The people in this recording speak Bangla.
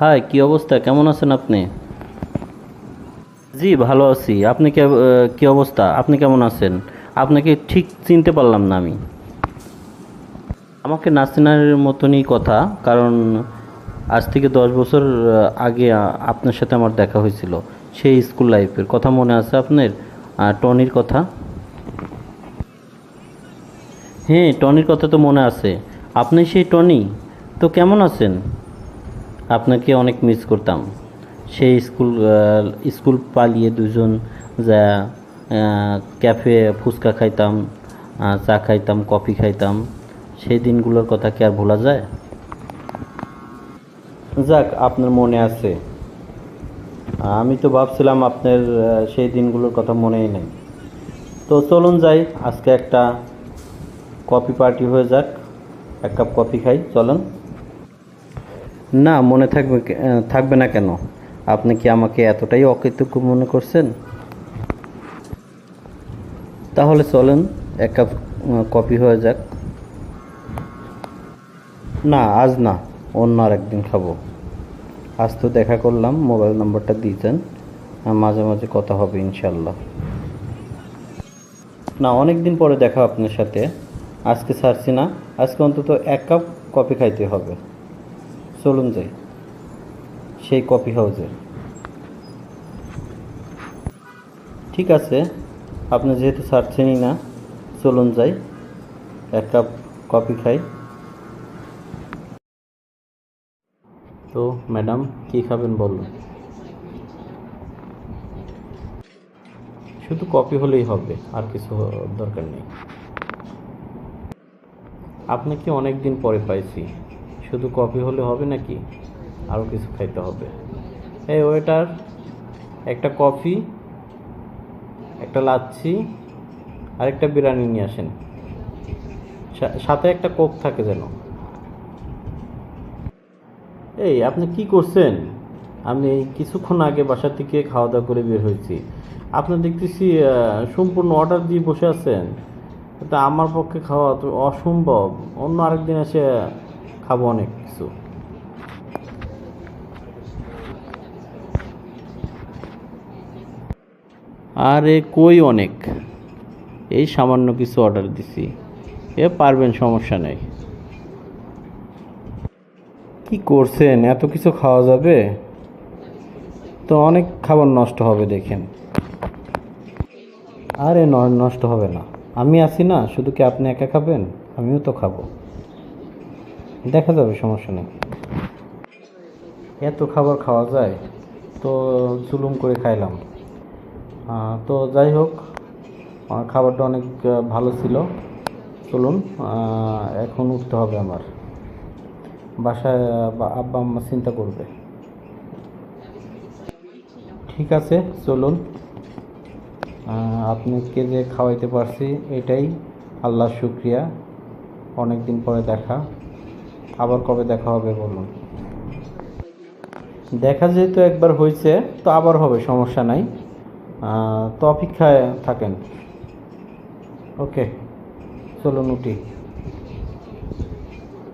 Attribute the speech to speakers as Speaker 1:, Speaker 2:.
Speaker 1: হাই, কি অবস্থা? কেমন আছেন আপনি? জি, ভালো আছি। আপনি কে অবস্থা? আপনি কেমন আছেন? আপনাকে ঠিক চিনতে পারলাম না আমি। আমাকে নাসিনার মতনই কথা, কারণ আজ থেকে দশ বছর আগে আপনার সাথে আমার দেখা হয়েছিল। সেই স্কুল লাইফের কথা মনে আছে আপনার? টনির কথা? হ্যাঁ টনির কথা তো মনে আছে। আপনি সেই টনি? তো কেমন আছেন? আপনাকে অনেক মিস করতাম। সেই স্কুল স্কুল পালিয়ে দুজন যা ক্যাফে ফুচকা খাইতাম চা খাইতাম কফি খাইতাম, সেই দিনগুলোর কথা কি আর ভোলা যায়? যাক, আপনার মনে আছে। আমি তো ভাবছিলাম আপনার সেই দিনগুলোর কথা মনেই নেই। তো চলুন যাই, আজকে একটা কফি পার্টি হয়ে যাক। এক কাপ কফি খাই, চলুন। না, মনে থাকবে থাকবে না কেন? আপনি কি আমাকে এতটাই অকৃতজ্ঞ মনে করছেন? তাহলে চলেন, এক কাপ কপি হয়ে যাক। না, আজ না, অন্য আর একদিন খাব। আজ তো দেখা করলাম, মোবাইল নাম্বারটা দিয়েছেন মাঝে মাঝে কথা হবে ইনশাল্লাহ না অনেক দিন পরে দেখা আপনার সাথে। আজকে ছাড়ছি না, আজকে অন্তত এক কাপ কফি খাইতে হবে। চলুন যাই। সেই কফি হাউসে। ঠিক আছে, আপনি যেহেতু ছাড়ছেনই না, চলুন যাই, এক কাপ কফি খাই। তো, ম্যাডাম, কি খাবেন বলুন? শুধু কফি হলেই হবে, আর কিছু দরকার নেই। আপনাকে অনেক দিন পরে পাইছি? শুধু কফি হলে হবে নাকি আরও কিছু খাইতে হবে? এই ওয়েটার একটা কফি, একটা লাচ্ছি আর একটা বিরিয়ানি নিয়ে আসেন। সাথে একটা কোক থাকে যেন। এই, আপনি কি করছেন? আমি কিছুক্ষণ আগে বাসা থেকে খাওয়া দাওয়া করে বের হয়েছি। আপনি দেখতেছি সম্পূর্ণ অর্ডার দিয়ে বসে আছেন। তা আমার পক্ষে খাওয়া তো অসম্ভব। অন্য আরেকদিন এসে খাব অনেক কিছু। আরে কই অনেক? এই সামান্য কিছু অর্ডার দিছি। এ পারবেন, সমস্যা নেই। কি করছেন? এত কিছু খাওয়া যাবে? তো অনেক খাবার নষ্ট হবে, দেখেন। আরে নষ্ট হবে না। আমি আছি না, শুধু কি আপনি একা খাবেন? আমিও তো খাব। দেখা যাবে, সমস্যা নেই। এত খাবার খাওয়া যায়, তো জুলুম করে খাইলাম। তো যাই হোক খাবারটা অনেক ভালো ছিল। চলুন এখন উঠতে হবে আমার। বাসায় আব্বা, আম্মা চিন্তা করবে। ঠিক আছে, চলুন। আপনাকে যে খাওয়াইতে পারছি, এটাই আল্লাহর শুক্রিয়া। অনেক দিন পরে দেখা। আবার কবে দেখা হবে বলুন। দেখা যেহেতু একবার হয়েছে, তো আবার হবে, সমস্যা নাই। তো অপেক্ষায় থাকেন। ওকে, চলুন উঠি।